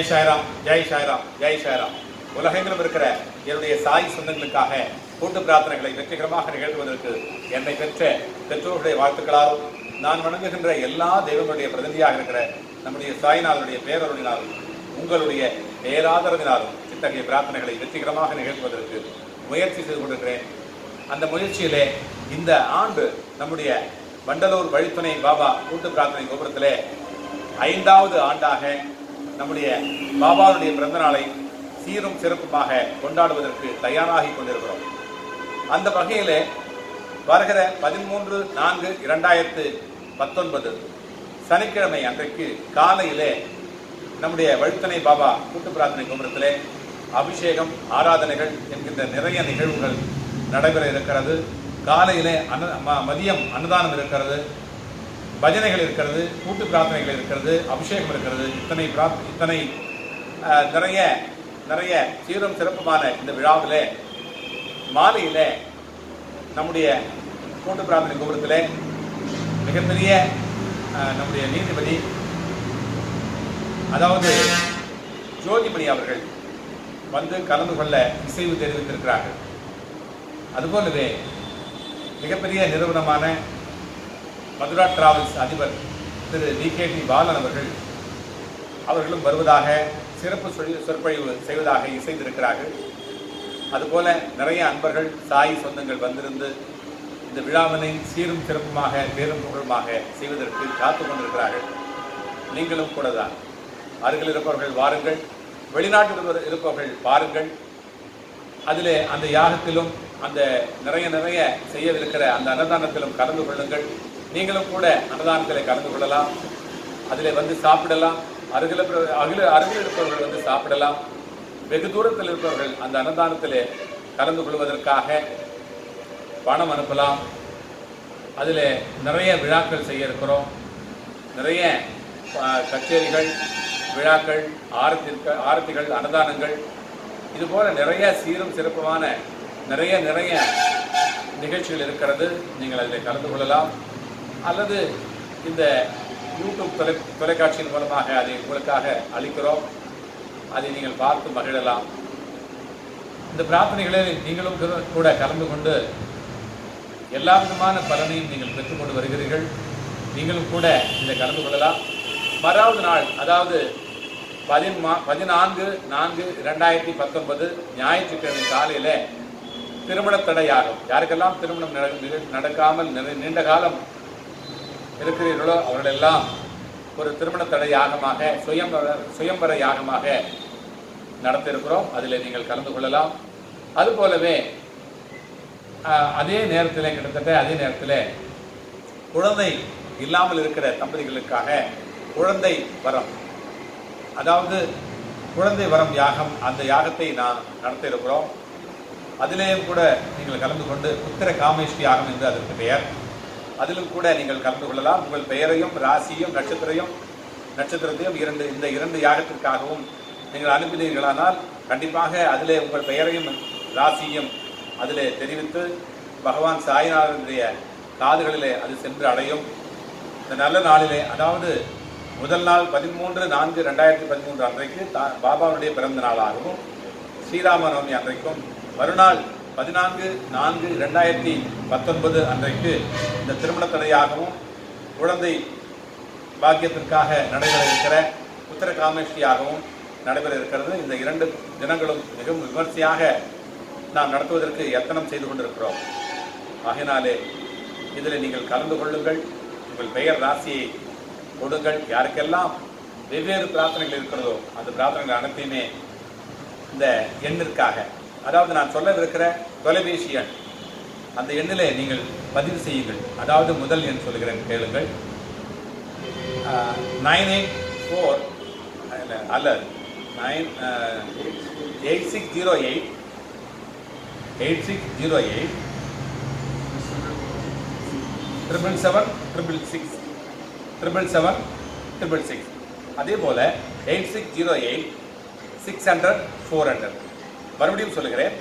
ஜெய் சாய்ராம் ஜெய் சாய்ராம் ஜெய் சாய்ராம். உலகெங்கிலும் இருக்கிற என்னுடைய சாய் சொந்தங்களுக்காக கூட்டு பிரார்த்தனைகளை வெற்றிகரமாக நிகழ்த்துவதற்கு என்னை பெற்ற பெற்றோர்களுடைய வாழ்த்துக்களாலும் நான் வணங்குகின்ற எல்லா தெய்வங்களுடைய பிரதிநிதியாக இருக்கிற நம்முடைய சாய்நாதனுடைய பேரருளினாலும் உங்களுடைய பேராதரவினாலும் இத்தகைய பிரார்த்தனைகளை வெற்றிகரமாக நிகழ்த்துவதற்கு முயற்சி செய்து கொண்டிருக்கிறேன். அந்த முயற்சியிலே இந்த ஆண்டு நம்முடைய வண்டலூர் வழித்துணை பாபா கூட்டு பிரார்த்தனை கோபுரத்திலே ஐந்தாவது ஆண்டாக நம்முடைய பாபாவுடைய பிறந்த நாளை சீரும் சிறப்புமாக கொண்டாடுவதற்கு தயாராகி கொண்டிருக்கிறோம். அந்த வகையில் வருகிற பதிமூன்று நான்கு இரண்டாயிரத்து பத்தொன்பது சனிக்கிழமை அன்றைக்கு காலையிலே நம்முடைய வழுத்தனை பாபா கூட்டு பிரார்த்தனை கோபுரத்திலே அபிஷேகம் ஆராதனைகள் என்கின்ற நிறைய நிகழ்வுகள் நடைபெற இருக்கிறது. காலையிலே அன்ன ம- மதியம் அன்னதானம் இருக்கிறது. பஜனைகள் இருக்கிறது கூட்டு பிரார்த்தனைகள் இருக்கிறது அபிஷேகம் இருக்கிறது. இத்தனை பிரார்த் இத்தனை நிறைய நிறைய சீரும் சிறப்புமான இந்த விழாவில் மாலையில் நம்முடைய கூட்டு பிரார்த்தனை கோபுரத்தில் மிகப்பெரிய நம்முடைய நீதிபதி அதாவது ஜோதிமணி அவர்கள் வந்து கலந்து கொள்ள இசைவு தெரிவித்திருக்கிறார்கள். அதுபோலவே மிகப்பெரிய நிறுவனமான மதுரா டிராவல்ஸ் அதிபர் Thiru T K T Balan அவர்கள் அவர்களும் வருவதாக சிறப்பு சொல் சொற்பொழிவு செய்வதாக இசைந்திருக்கிறார்கள். அதுபோல நிறைய அன்பர்கள் சாய் சொந்தங்கள் வந்திருந்து இந்த விழாவினை சீரும் சிறப்புமாக பேரும் புகழுமாக செய்வதற்கு காத்து கொண்டிருக்கிறார்கள். நீங்களும் கூட தான் அருகில் இருப்பவர்கள் வாருங்கள். வெளிநாட்டில் இருப்பவர்கள் பாருங்கள் அதிலே அந்த யாகத்திலும் அந்த நிறைய நிறைய செய்யவிருக்கிற அந்த அன்னதானத்திலும் கலந்து கொள்ளுங்கள். நீங்களும் கூட அன்னதானத்தில் கலந்து கொள்ளலாம். அதில் வந்து சாப்பிடலாம். அருகில் இருப்ப- அருகில் அருகில் இருப்பவர்கள் வந்து சாப்பிடலாம். வெகு தூரத்தில் இருப்பவர்கள் அந்த அன்னதானத்தில் கலந்து கொள்வதற்காக பணம் அனுப்பலாம். அதில் நிறைய விழாக்கள் செய்ய இருக்கிறோம். நிறைய கச்சேரிகள் விழாக்கள் ஆரத்தி ஆரத்திகள் அன்னதானங்கள். இது போல நிறைய சீரும் சிறப்புமான நிறைய நிறைய நிகழ்ச்சிகள் இருக்கிறது. நீங்கள் அதில் கலந்து கொள்ளலாம். அல்லது இந்த யூடியூப் தொலை தொலைக்காட்சியின் மூலமாக அதை உங்களுக்காக அளிக்கிறோம். அதை நீங்கள் பார்த்து மகிழலாம். இந்த பிரார்த்தனைகளில் நீங்களும் கூட- கூட கலந்து கொண்டு எல்லா விதமான பலனையும் நீங்கள் பெற்றுக்கொண்டு வருகிறீர்கள். நீங்களும் கூட இதில் கலந்து கொள்ளலாம். மறாவது நாள் அதாவது பதிமா பதினான்கு நான்கு இரண்டாயிரத்தி பத்தொன்பது ஞாயிற்றுக்கிழமை காலையில் திருமண தடையாகும் யாருக்கெல்லாம் திருமணம் நடக்காமல் நீண்ட காலம் இருக்கிறீர்களோ அவர்களெல்லாம் ஒரு திருமண தடை யாகமாக சுயம்பர சுயம்பர யாகமாக நடத்த இருக்கிறோம் அதில் நீங்கள் கலந்து கொள்ளலாம். அதுபோலவே போலவே அதே நேரத்தில் கிட்டத்தட்ட அதே நேரத்தில் குழந்தை இல்லாமல் இருக்கிற தம்பதிகளுக்காக குழந்தை வரம் அதாவது குழந்தை வரம் யாகம் அந்த யாகத்தை நான் நடத்த இருக்கிறோம் அதிலேயும் கூட நீங்கள் கலந்து கொண்டு புத்திர காமேஷ்டி யாகம் என்று அதற்கு பெயர். அதிலும் கூட நீங்கள் கலந்து கொள்ளலாம். உங்கள் பெயரையும் ராசியும் நட்சத்திரையும் நட்சத்திரத்தையும் இரண்டு இந்த இரண்டு யாகத்திற்காகவும் நீங்கள் அனுப்பினீர்களானால் கண்டிப்பாக அதிலே உங்கள் பெயரையும் ராசியும் அதிலே தெரிவித்து பகவான் சாய்நாதனுடைய காதுகளிலே அது சென்று அடையும். இந்த நல்ல நாளிலே அதாவது முதல் நாள் பதிமூன்று நான்கு ரெண்டாயிரத்தி பதிமூன்று அன்றைக்கு தா- பாபாவுடைய பிறந்த நாளாகவும் ஸ்ரீராம நவமி அன்றைக்கும் மறுநாள் பதினான்கு நான்கு ரெண்டாயிரத்தி பத்தொன்பது அன்றைக்கு இந்த திருமண தடையாகவும் குழந்தை பாக்கியத்திற்காக நடைபெற இருக்கிற உத்தர காமேஷ்டியாகவும் நடைபெற இருக்கிறது இந்த இரண்டு தினங்களும் மிகவும் விமர்சையாக நாம் நடத்துவதற்கு எத்தனம் செய்து கொண்டிருக்கிறோம். ஆகினாலே இதில் நீங்கள் கலந்து கொள்ளுங்கள். உங்கள் பெயர் ராசியை கொடுங்கள் யாருக்கெல்லாம் வெவ்வேறு பிரார்த்தனைகள் இருக்கிறதோ அந்த பிரார்த்தனைகள் அனைத்தையுமே இந்த எண்ணிற்காக அதாவது நான் சொல்லவிருக்கிற தொலைபேசி எண். அந்த எண்ணிலே நீங்கள் பதிவு செய்யுங்கள். அதாவது முதல் எண் சொல்லுகிறேன் கேளுங்கள். நைன் எயிட் ஃபோர் அல்ல nine eight six zero eight eight six zero eight triple seven triple six triple seven triple six அதே போல் eight six zero eight six hundred four hundred மறுபடியும் சொல்லுகிறேன்.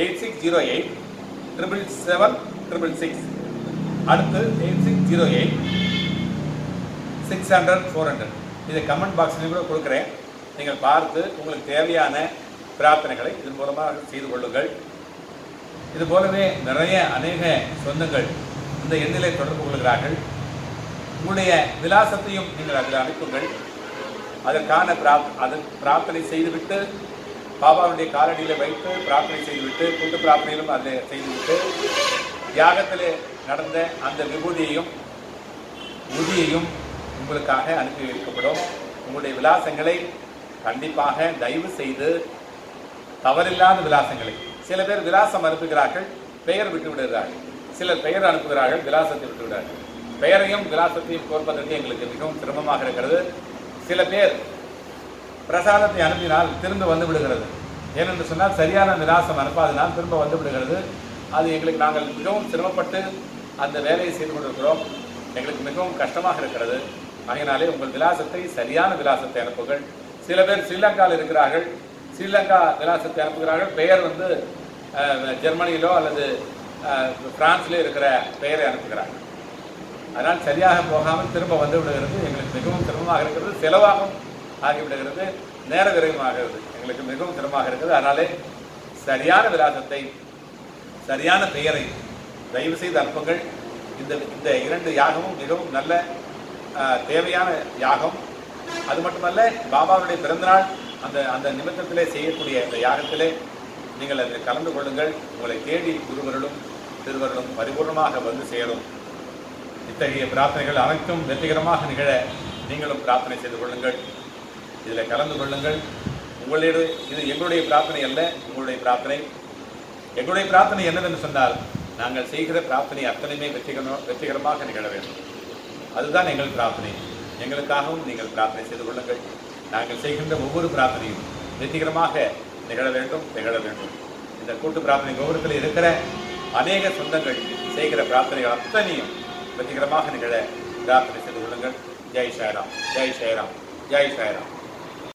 Eight six zero eight triple seven triple six அடுத்து eight six zero eight six hundred four hundred இதை comment பாக்ஸ்லையும் கூட கொடுக்குறேன். நீங்கள் பார்த்து உங்களுக்கு தேவையான பிரார்த்தனைகளை இதன் மூலமாக செய்து கொள்ளுங்கள். இது போலவே நிறைய அநேக சொந்தங்கள் இந்த எண்ணிலை தொடர்பு கொள்கிறார்கள். உங்களுடைய விலாசத்தையும் நீங்கள் அதில் அனுப்புங்கள் அதற்கான பிரார்த் அதன் பிரார்த்தனை செய்துவிட்டு பாபாவுடைய காலடியில் வைத்து பிரார்த்தனை செய்துவிட்டு கூட்டு பிரார்த்தனையிலும் அதில் செய்துவிட்டு தியாகத்தில் நடந்த அந்த விபூதியையும் உதியையும் உங்களுக்காக அனுப்பி வைக்கப்படும். உங்களுடைய விலாசங்களை கண்டிப்பாக தயவு செய்து தவறில்லாத விலாசங்களை. சில பேர் விலாசம் அனுப்புகிறார்கள் பெயர் விட்டு விடுகிறார்கள். சிலர் பெயர் அனுப்புகிறார்கள் விலாசத்தை விட்டு விடுகிறார்கள். பெயரையும் விலாசத்தையும் கோர்ப்பதற்கு எங்களுக்கு மிகவும் சிரமமாக இருக்கிறது. சில பேர் பிரசாதத்தை அனுப்பினால் திரும்ப வந்து விடுகிறது. ஏனென்று சொன்னால் சரியான விலாசம் அனுப்பாதனால் திரும்ப வந்து விடுகிறது. அது எங்களுக்கு நாங்கள் மிகவும் சிரமப்பட்டு அந்த வேலையை செய்து கொண்டிருக்கிறோம். எங்களுக்கு மிகவும் கஷ்டமாக இருக்கிறது. ஆகையினாலே உங்கள் விலாசத்தை சரியான விலாசத்தை அனுப்புங்கள். சில பேர் ஸ்ரீலங்காவில் இருக்கிறார்கள். ஸ்ரீலங்கா விலாசத்தை அனுப்புகிறார்கள். பெயர் வந்து ஜெர்மனியிலோ அல்லது பிரான்ஸ்லேயோ இருக்கிற பெயரை அனுப்புகிறார்கள். அதனால் சரியாக போகாமல் திரும்ப வந்து விடுகிறது. எங்களுக்கு மிகவும் சிரமமாக இருக்கிறது. செலவாகும். ஆகிவிடுகிறது. நேர விரயமாகிறது எங்களுக்கு மிகவும் சிரமமாக இருக்குது. அதனாலே சரியான விலாசத்தை சரியான பெயரை தயவு செய்து அனுப்புங்கள். இந்த இந்த இரண்டு யாகமும் மிகவும் நல்ல தேவையான யாகம். அது மட்டுமல்ல பாபாவுடைய பிறந்தநாள் அந்த அந்த நிமித்தத்திலே செய்யக்கூடிய இந்த யாகத்திலே நீங்கள் அதில் கலந்து கொள்ளுங்கள். உங்களை தேடி குருவர்களும் திருவர்களும் பரிபூர்ணமாக வந்து சேரும். இத்தகைய பிரார்த்தனைகள் அனைத்தும் வெற்றிகரமாக நிகழ நீங்களும் பிரார்த்தனை செய்து கொள்ளுங்கள். இதில் கலந்து கொள்ளுங்கள். உங்களுடைய இது எங்களுடைய பிரார்த்தனை அல்ல உங்களுடைய பிரார்த்தனை. எங்களுடைய பிரார்த்தனை என்னவென்று சொன்னால் நாங்கள் செய்கிற பிரார்த்தனை அத்தனையுமே வெற்றிகரமாக வெற்றிகரமாக நிகழ வேண்டும். அதுதான் எங்கள் பிரார்த்தனை. எங்களுக்காகவும் நீங்கள் பிரார்த்தனை செய்து கொள்ளுங்கள். நாங்கள் செய்கின்ற ஒவ்வொரு பிரார்த்தனையும் வெற்றிகரமாக நிகழ வேண்டும் நிகழ வேண்டும். இந்த கூட்டு பிரார்த்தனை கோபுரத்தில் இருக்கிற அநேக சொந்தங்கள் செய்கிற பிரார்த்தனைகள் அத்தனையும் வெற்றிகரமாக நிகழ பிரார்த்தனை செய்து கொள்ளுங்கள். ஜெய் சாய்ராம் ஜெய் சாய்ராம் ஜெய் சாய்ராம்.